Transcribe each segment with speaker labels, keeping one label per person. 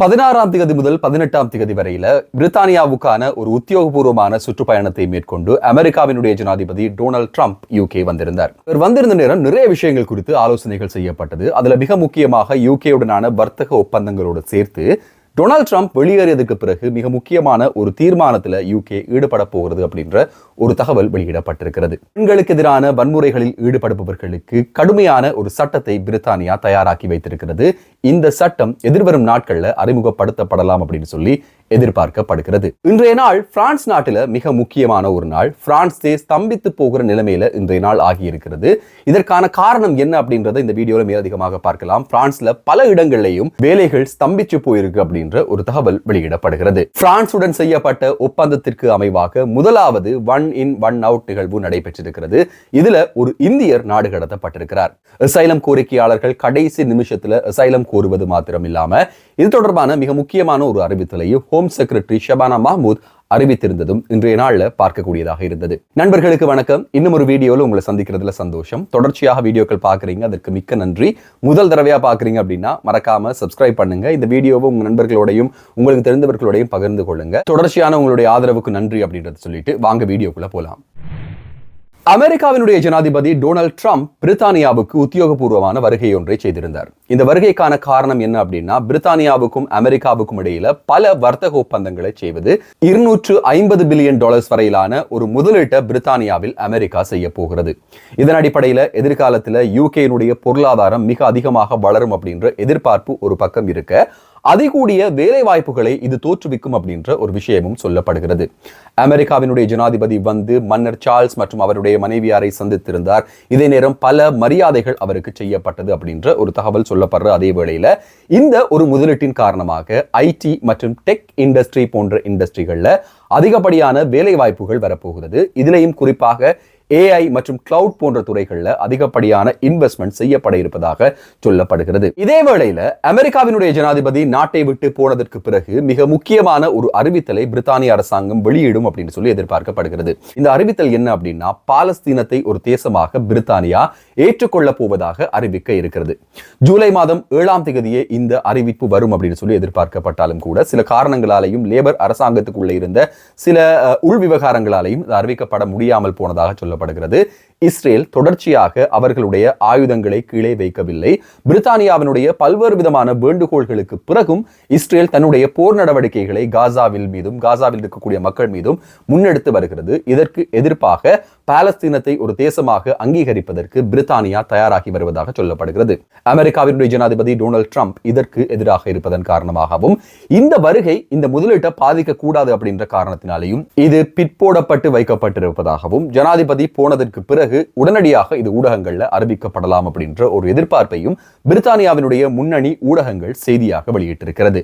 Speaker 1: பதினாறாம் தேதி முதல் பதினெட்டாம் தேதி வரையில பிரித்தானியாவுக்கான ஒரு உத்தியோகபூர்வமான சுற்றுப்பயணத்தை மேற்கொண்டு அமெரிக்காவினுடைய ஜனாதிபதி டொனால்ட் ட்ரம்ப் யூகே வந்திருந்தார். இவர் வந்திருந்த நேரம் நிறைய விஷயங்கள் குறித்து ஆலோசனைகள் செய்யப்பட்டது. அதுல மிக முக்கியமாக யூகேயுடனான வர்த்தக ஒப்பந்தங்களோடு சேர்த்து டொனால்ட் ட்ரம்ப் வெளியேறியதுக்கு பிறகு மிக முக்கியமான ஒரு தீர்மானத்தில் யூகே ஈடுபட போகிறது அப்படின்ற ஒரு தகவல் வெளியிடப்பட்டிருக்கிறது. பெண்களுக்கு எதிரான வன்முறைகளில் ஈடுபடுபவர்களுக்கு கடுமையான ஒரு சட்டத்தை பிரித்தானியா தயாராக்கி வைத்திருக்கிறது. இந்த சட்டம் எதிர்வரும் நாட்களில் அறிமுகப்படுத்தப்படலாம் அப்படின்னு சொல்லி எதிர்பார்க்கப்படுகிறது. இன்றைய நாள் பிரான்ஸ் நாட்டில் மிக முக்கியமான ஒரு நாள். பிரான்ஸ் பிரான்ஸே ஸ்தம்பித்து போகிற நிலைமையில இன்றைய நாள் ஆகியிருக்கிறது. இதற்கான காரணம் என்ன அப்படின்றத இந்த வீடியோல மேலதிகமாக பார்க்கலாம். பிரான்ஸ்ல பல இடங்களிலையும் வேலைகள் ஸ்தம்பிச்சு போயிருக்கு அப்படின்ற ஒரு தகவல் வெளியிடப்படுகிறது. பிரான்சுடன் செய்யப்பட்ட ஒப்பந்தத்திற்கு அமைவாக முதலாவது ஒன் இன் ஒன் அவுட் நிகழ்வு நடைபெற்றிருக்கிறது. இதுல ஒரு இந்தியர் நாடு கடத்தப்பட்டிருக்கிறார். அசைலம் கோரிக்கையாளர்கள் கடைசி நிமிஷத்துல அசைலம் கோருவது மாத்திரம் இல்லாம இது தொடர்பான மிக முக்கியமான ஒரு அறிவித்தலையும் ஹோம் செக்ரட்டரி ஷபானா மஹமூத் அறிவித்திருந்ததும் இன்றைய நாளில் பார்க்கக்கூடியதாக இருந்தது. நண்பர்களுக்கு வணக்கம். இன்னும் ஒரு வீடியோவில் உங்களை சந்திக்கிறதுல சந்தோஷம். தொடர்ச்சியாக வீடியோக்கள் பார்க்குறீங்க. அதற்கு மிக்க நன்றி. முதல் தடவையா பார்க்குறீங்க அப்படின்னா மறக்காம சப்ஸ்கிரைப் பண்ணுங்க. இந்த வீடியோவை உங்கள் நண்பர்களோடையும் உங்களுக்கு தெரிந்தவர்களோடையும் பகிர்ந்து கொள்ளுங்க. தொடர்ச்சியான உங்களுடைய ஆதரவுக்கு நன்றி அப்படின்றத சொல்லிட்டு வாங்க வீடியோக்குள்ள போகலாம் அமெரிக்காவினுடைய ஜனாதிபதி டொனால்ட் ட்ரம்ப் பிரித்தானியாவுக்கு உத்தியோகபூர்வமான வருகை ஒன்றை செய்திருந்தார். இந்த வருகைக்கான காரணம் என்ன அப்படின்னா பிரித்தானியாவுக்கும் அமெரிக்காவுக்கும் இடையில பல வர்த்தக ஒப்பந்தங்களை செய்வது இருநூற்று ஐம்பது பில்லியன் டாலர்ஸ் வரையிலான ஒரு முதலீட்டை பிரித்தானியாவில் அமெரிக்கா செய்ய போகிறது. இதன் அடிப்படையில் எதிர்காலத்தில் யூகேனுடைய பொருளாதாரம் மிக அதிகமாக வளரும் அப்படின்ற எதிர்பார்ப்பு ஒரு பக்கம் இருக்க அதிகூடிய வேலை வாய்ப்புகளை இது தோற்றுவிக்கும் அப்படின்ற ஒரு விஷயமும் சொல்லப்படுகிறது. அமெரிக்காவினுடைய ஜனாதிபதி வந்து மன்னர் சார்ல்ஸ் மற்றும் அவருடைய மனைவியாரை சந்தித்திருந்தார். இதே நேரம் பல மரியாதைகள் அவருக்கு செய்யப்பட்டது அப்படின்ற ஒரு தகவல் சொல்லப்படுற அதே வேளையில இந்த ஒரு முதலீட்டின் காரணமாக ஐடி மற்றும் டெக் இண்டஸ்ட்ரி போன்ற இண்டஸ்ட்ரிகள்ல அதிகப்படியான வேலை வாய்ப்புகள் வரப்போகிறது. இதிலையும் குறிப்பாக ஏஐ மற்றும் கிளவுட் போன்ற துறைகளில் அதிகப்படியான இன்வெஸ்ட்மெண்ட் செய்யப்பட இருப்பதாக சொல்லப்படுகிறது. இதே வேளையில அமெரிக்காவினுடைய ஜனாதிபதி நாட்டை விட்டு போனதற்கு பிறகு மிக முக்கியமான ஒரு அறிவித்தலை பிரித்தானிய அரசாங்கம் வெளியிடும் அப்படின்னு சொல்லி எதிர்பார்க்கப்படுகிறது. இந்த அறிவித்தல் என்ன அப்படின்னா பாலஸ்தீனத்தை ஒரு தேசமாக பிரித்தானியா ஏற்றுக்கொள்ள போவதாக அறிவிக்க இருக்கிறது. ஜூலை மாதம் ஏழாம் தேதியே இந்த அறிவிப்பு வரும் அப்படின்னு சொல்லி எதிர்பார்க்கப்பட்டாலும் கூட சில காரணங்களாலையும் லேபர் அரசாங்கத்துக்குள்ள இருந்த சில உள் விவகாரங்களாலையும் அறிவிக்கப்பட முடியாமல் போனதாக சொல்ல சொல்லப்படுகிறது இஸ்ரேல் தொடர்ச்சியாக அவர்களுடைய ஆயுதங்களை கீழே வைக்கவில்லை. பிரித்தானியாவினுடைய பல்வேறு விதமான வேண்டுகோள்களுக்கு பிறகும் இஸ்ரேல் தன்னுடைய போர் நடவடிக்கைகளை காசாவில் மீதும் காசாவில் இருக்கக்கூடிய மக்கள் மீதும் முன்னெடுத்து வருகிறது. இதற்கு எதிர்ப்பாக பாலஸ்தீனத்தை ஒரு தேசமாக அங்கீகரிப்பதற்கு பிரித்தானியா தயாராகி வருவதாக சொல்லப்படுகிறது. அமெரிக்காவினுடைய ஜனாதிபதி டொனால்ட் ட்ரம்ப் இதற்கு எதிராக இருப்பதன் காரணமாகவும் இந்த வருகை இந்த முதலீட்டை பாதிக்க கூடாது அப்படின்ற காரணத்தினாலேயும் இது பிற்போடப்பட்டு வைக்கப்பட்டிருப்பதாகவும் ஜனாதிபதி போனதற்கு பிறகு பிறகு உடனடியாக இது ஊடகங்களில் அறிவிக்கப்படலாம் அப்படின்ற ஒரு எதிர்பார்ப்பையும் பிரித்தானியாவினுடைய முன்னணி ஊடகங்கள் செய்தியாக வெளியிட்டிருக்கிறது.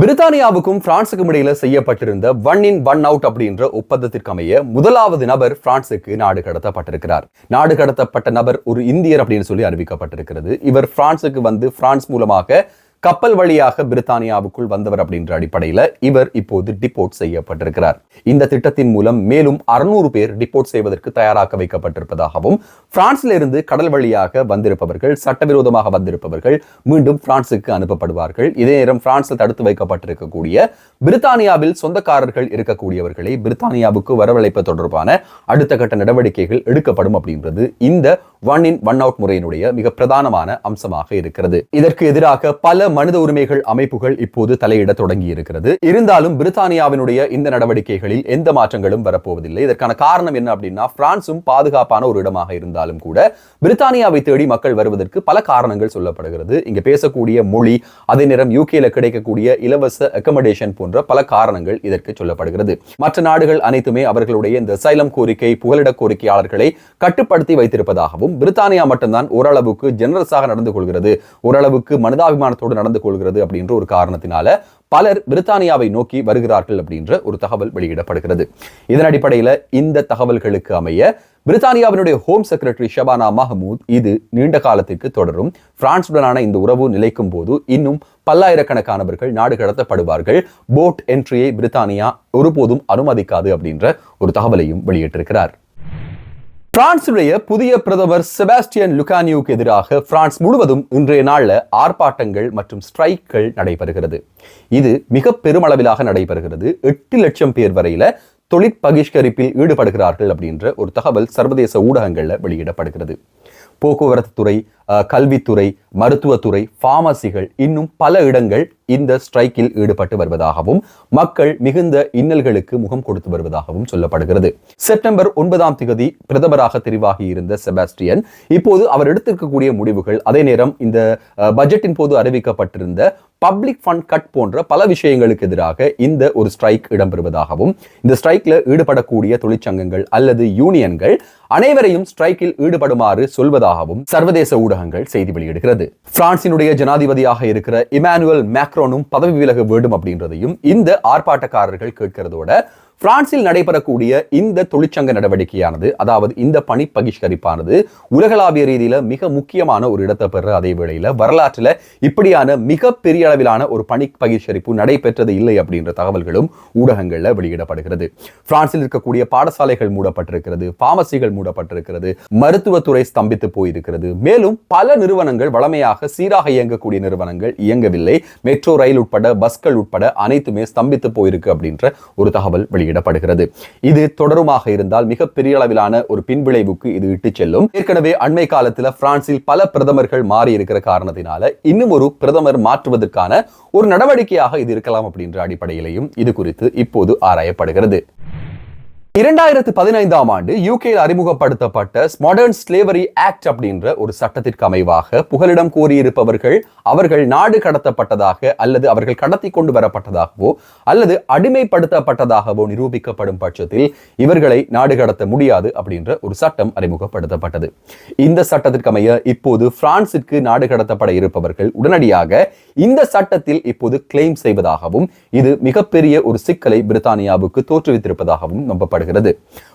Speaker 1: பிரித்தானியாவுக்கும் பிரான்சுக்கும் இடையில செய்யப்பட்டிருந்த ஒன் இன் ஒன் அவுட் அப்படின்ற ஒப்பந்தத்திற்கு அமைய முதலாவது நபர் பிரான்சுக்கு நாடு கடத்தப்பட்டிருக்கிறார். நாடு கடத்தப்பட்ட நபர் ஒரு இந்தியர் அப்படின்னு சொல்லி அறிவிக்கப்பட்டிருக்கிறது. இவர் பிரான்சுக்கு வந்து பிரான்ஸ் மூலமாக கப்பல் வழியாக பிரித்தானியாவுக்குள் வந்தவர் அப்படின்ற அடிப்படையில் இவர் இப்போது டிபோர்ட் செய்யப்பட்டிருக்கிறார். இந்த திட்டத்தின் மூலம் மேலும் அறுநூறு பேர் டிபோர்ட் செய்வதற்கு தயாராக்க வைக்கப்பட்டிருப்பதாகவும் பிரான்ஸ்ல இருந்து கடல் வழியாக வந்திருப்பவர்கள் சட்டவிரோதமாக வந்திருப்பவர்கள் மீண்டும் பிரான்சுக்கு அனுப்பப்படுவார்கள். இதே நேரம் பிரான்சில் தடுத்து வைக்கப்பட்டிருக்கக்கூடிய பிரித்தானியாவில் சொந்தக்காரர்கள் இருக்கக்கூடியவர்களை பிரித்தானியாவுக்கு வரவழைப்பு தொடர்பான அடுத்த கட்ட நடவடிக்கைகள் எடுக்கப்படும் அப்படின்றது இந்த ஒன் இன் ஒன் அவுட் முறையினுடைய மிக பிரதானமான அம்சமாக இருக்கிறது. இதற்கு எதிராக பல மனித உரிமைகள் அமைப்புகள் இப்போது தலையிட தொடங்கி இருக்கிறது இருந்தாலும் பிரித்தானியாவினுடைய இந்த நடவடிக்கைகளில் எந்த மாற்றங்களும் வரப்போவதில்லை. இதற்கான காரணம் என்ன அப்படின்னா பிரான்சும் பாதுகாப்பான ஒரு இடமாக இருந்தாலும் கூட பிரித்தானியாவை தேடி மக்கள் வருவதற்கு பல காரணங்கள் சொல்லப்படுகிறது. இங்க பேசக்கூடிய மொழி அதே நேரம் யூகேல கிடைக்கக்கூடிய இலவச அக்கமடேஷன் போன்ற பல காரணங்கள் இதற்கு சொல்லப்படுகிறது. மற்ற நாடுகள் அனைத்துமே அவர்களுடைய இந்த சைலம் கோரிக்கை புகலிட கோரிக்கையாளர்களை கட்டுப்படுத்தி வைத்திருப்பதாகவும் பிரித்தானியா மட்டும்தான் ஓரளவுக்கு ஜெனரஸாக நடந்து கொள்கிறது. ஓரளவுக்கு மனிதாபிமானத்தோடு நடந்து கொள்கிறது அப்படின்ற ஒரு காரணத்தினால பலர் பிரித்தானியாவை நோக்கி வருகிறார்கள் அப்படின்ற ஒரு தகவல் வெளியிடப்படுகிறது. இதன் அடிப்படையில் இந்த தகவல்களுக்கு அமைய பிரித்தானியாவினுடைய ஹோம் செக்ரட்டரி ஷபானா மஹமூத் இது நீண்ட காலத்திற்கு தொடரும். பிரான்சுடனான இந்த உறவு நிலைக்கும் போது இன்னும் பல்லாயிரக்கணக்கானவர்கள் நாடு கடத்தப்படுவார்கள். போட் என்ட்ரியை பிரித்தானியா ஒருபோதும் அனுமதிக்காது அப்படின்ற ஒரு தகவலையும் வெளியிட்டிருக்கிறார். பிரான்சுடைய புதிய பிரதமர் செபாஸ்டியன் லுகானியூக்கு எதிராக பிரான்ஸ் முழுவதும் இன்றைய நாளில் ஆர்ப்பாட்டங்கள் மற்றும் ஸ்ட்ரைக்கள் நடைபெறுகிறது. இது மிக பெருமளவிலாக நடைபெறுகிறது. எட்டு லட்சம் பேர் வரையில தொழிற்பகிஷ்கரிப்பில் ஈடுபடுகிறார்கள் அப்படின்ற ஒரு தகவல் சர்வதேச ஊடகங்களில் வெளியிடப்படுகிறது. போக்குவரத்து துறை கல்வித்துறை மருத்துவத்துறை பார்மசிகள் இன்னும் பல இடங்கள் இந்த ஸ்ட்ரைக்கில் ஈடுபட்டு வருவதாகவும் மக்கள் மிகுந்த இன்னல்களுக்கு முகம் கொடுத்து வருவதாகவும் சொல்லப்படுகிறது. செப்டம்பர் ஒன்பதாம் திகதி பிரதமராக தெரிவாகி இருந்த செபாஸ்டியன் இப்போது அவர் எடுத்திருக்கக்கூடிய முடிவுகள் அதே நேரம் இந்த பட்ஜெட்டின் போது அறிவிக்கப்பட்டிருந்த பப்ளிக் ஃபண்ட் கட் போன்ற பல விஷயங்களுக்கு எதிராக இந்த ஒரு ஸ்ட்ரைக் இடம்பெறுவதாகவும் இந்த ஸ்ட்ரைக்ல ஈடுபடக்கூடிய தொழிற்சங்கங்கள் அல்லது யூனியன்கள் அனைவரையும் ஸ்ட்ரைக்கில் ஈடுபடுமாறு சொல்வதாகவும் சர்வதேச ஊடகங்கள் செய்தி வெளியிடுகிறது. பிரான்சினுடைய ஜனாதிபதியாக இருக்கிற இமானுவல் மேக்ரோனும் பதவி விலக வேண்டும் அப்படின்றதையும் இந்த ஆர்ப்பாட்டக்காரர்கள் கேட்கிறதோட பிரான்சில் நடைபெறக்கூடிய இந்த தொழிற்சங்க நடவடிக்கையானது அதாவது இந்த பணி பகிஷ்கரிப்பானது உலகளாவிய ரீதியில் மிக முக்கியமான ஒரு இடத்தை பெற அதே வேளையில் வரலாற்றில் இப்படியான மிக பெரிய அளவிலான ஒரு பணி பகிஷ்கரிப்பு நடைபெற்றது இல்லை அப்படின்ற தகவல்களும் ஊடகங்களில் வெளியிடப்படுகிறது. பிரான்சில் இருக்கக்கூடிய பாடசாலைகள் மூடப்பட்டிருக்கிறது பாமசிகள் மூடப்பட்டிருக்கிறது மருத்துவத்துறை ஸ்தம்பித்து போயிருக்கிறது. மேலும் பல நிறுவனங்கள் வளமையாக சீராக இயங்கக்கூடிய நிறுவனங்கள் இயங்கவில்லை. மெட்ரோ ரயில் உட்பட பஸ்கள் உட்பட அனைத்துமே ஸ்தம்பித்து போயிருக்கு அப்படின்ற ஒரு தகவல் வெளியிட வெளியிடப்படுகிறது இது தொடருமாக இருந்தால் மிகப்பெரிய அளவிலான ஒரு பின்விளைவுக்கு இது இட்டு செல்லும். ஏற்கனவே அண்மை காலத்தில் பிரான்சில் பல பிரதமர்கள் மாறி இருக்கிற காரணத்தினால இன்னும் ஒரு பிரதமர் மாற்றுவதற்கான ஒரு நடவடிக்கையாக இது இருக்கலாம் அப்படின்ற அடிப்படையிலையும் இது குறித்து இப்போது ஆராயப்படுகிறது. இரண்டாயிரத்து பதினைந்தாம் ஆண்டு யூகேயில் அறிமுகப்படுத்தப்பட்ட மாடர்ன் ஸ்லேவரி ஆக்ட் அப்படின்ற ஒரு சட்டத்திற்கு அமைவாக புகலிடம் கோரியிருப்பவர்கள் அவர்கள் நாடு கடத்தப்பட்டதாக அல்லது அவர்கள் கடத்தி கொண்டு வரப்பட்டதாகவோ அல்லது அடிமைப்படுத்தப்பட்டதாகவோ நிரூபிக்கப்படும் பட்சத்தில் இவர்களை நாடு கடத்த முடியாது அப்படின்ற ஒரு சட்டம் அறிமுகப்படுத்தப்பட்டது. இந்த சட்டத்திற்கு அமைய இப்போது பிரான்சிற்கு நாடு கடத்தப்பட இருப்பவர்கள் உடனடியாக இந்த சட்டத்தில் இப்போது கிளைம் செய்வதாகவும் இது மிகப்பெரிய ஒரு சிக்கலை பிரித்தானியாவுக்கு தோற்றுவித்திருப்பதாகவும் நம்பப்படுகிறது. சொல்லப்படுகிறது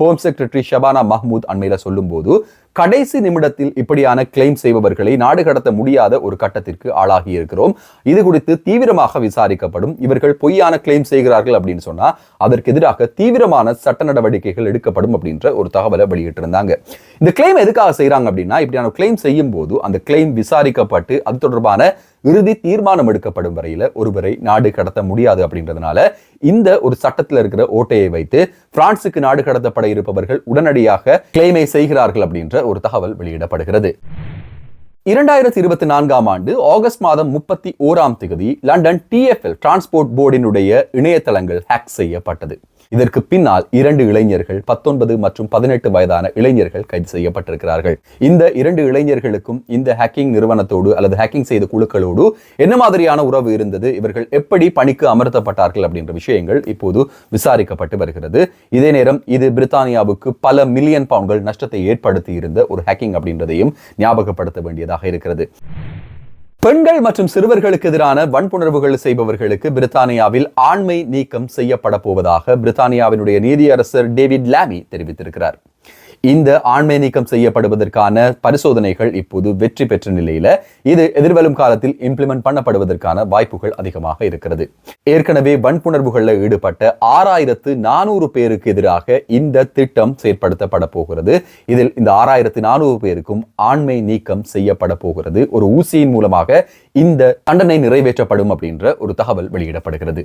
Speaker 1: ஹோம் செக்ரட்டரி ஷபானா மஹமூத் அண்மையில் சொல்லும்போது கடைசி நிமிடத்தில் இப்படியான கிளைம் செய்பவர்களை நாடு கடத்த முடியாத ஒரு கட்டத்திற்கு ஆளாகி இருக்கிறோம். இது குறித்து தீவிரமாக விசாரிக்கப்படும். இவர்கள் பொய்யான கிளைம் செய்கிறார்கள் அப்படின்னு சொன்னா அதற்கு எதிராக தீவிரமான சட்ட நடவடிக்கைகள் எடுக்கப்படும் அப்படின்ற ஒரு தகவலை வெளியிட்டிருந்தாங்க. இந்த கிளைம் எதுக்காக செய்யறாங்க அப்படின்னா இப்படியான கிளைம் செய்யும் போது அந்த கிளைம் விசாரிக்கப்பட்டு அது தொடர்பான இறுதி தீர்மானம் எடுக்கப்படும் வரையில ஒருவரை நாடு கடத்த முடியாது அப்படின்றதுனால இந்த ஒரு சட்டத்தில் இருக்கிற ஓட்டையை வைத்து பிரான்சுக்கு நாடு கடத்தப்பட இருப்பவர்கள் உடனடியாக கிளைமை செய்கிறார்கள் அப்படின்ற ஒரு தகவல் வெளியிடப்படுகிறது. இரண்டாயிரத்தி இருபத்தி நான்காம் ஆண்டு ஆகஸ்ட் மாதம் முப்பத்தி ஓராம் தேதி லண்டன் டிஎஃப்எல் டிரான்ஸ்போர்ட் போர்டினுடைய இணையதளங்கள் ஹேக் செய்யப்பட்டது. இதற்கு பின்னால் இரண்டு இளைஞர்கள் பத்தொன்பது மற்றும் பதினெட்டு வயதான இளைஞர்கள் கைது செய்யப்பட்டிருக்கிறார்கள். இந்த இரண்டு இளைஞர்களுக்கும் இந்த ஹேக்கிங் நிறுவனத்தோடு அல்லது ஹேக்கிங் செய்த குழுக்களோடு என்ன மாதிரியான உறவு இருந்தது இவர்கள் எப்படி பணிக்கு அமர்த்தப்பட்டார்கள் அப்படின்ற விஷயங்கள் இப்போது விசாரிக்கப்பட்டு வருகிறது. இதே நேரம் இது பிரித்தானியாவுக்கு பல மில்லியன் பவுண்ட்கள் நஷ்டத்தை ஏற்படுத்தி இருந்த ஒரு ஹேக்கிங் அப்படின்றதையும் ஞாபகப்படுத்த வேண்டியதாக இருக்கிறது. பெண்கள் மற்றும் சிறுவர்களுக்கு எதிரான வன்புணர்வுகள் செய்பவர்களுக்கு பிரித்தானியாவில் ஆண்மை நீக்கம் செய்யப்பட போவதாக பிரித்தானியாவினுடைய நீதியரசர் டேவிட் லாமி தெரிவித்திருக்கிறார். இந்த ஆண்மை நீக்கம் செய்யப்படுவதற்கான பரிசோதனைகள் இப்போது வெற்றி பெற்ற நிலையில இது எதிர்வரும் காலத்தில் இம்ப்ளிமெண்ட் பண்ணப்படுவதற்கான வாய்ப்புகள் அதிகமாக இருக்கிறது. ஏற்கனவே வன்புணர்வுகளில் ஈடுபட்ட ஆறாயிரத்து நானூறு பேருக்கு எதிராக இந்த திட்டம் செயற்படுத்தப்பட போகிறது. இதில் இந்த ஆறாயிரத்து நானூறு பேருக்கும் ஆண்மை நீக்கம் செய்யப்பட போகிறது. ஒரு ஊசியின் மூலமாக இந்த தண்டனை நிறைவேற்றப்படும் அப்படின்ற ஒரு தகவல் வெளியிடப்படுகிறது.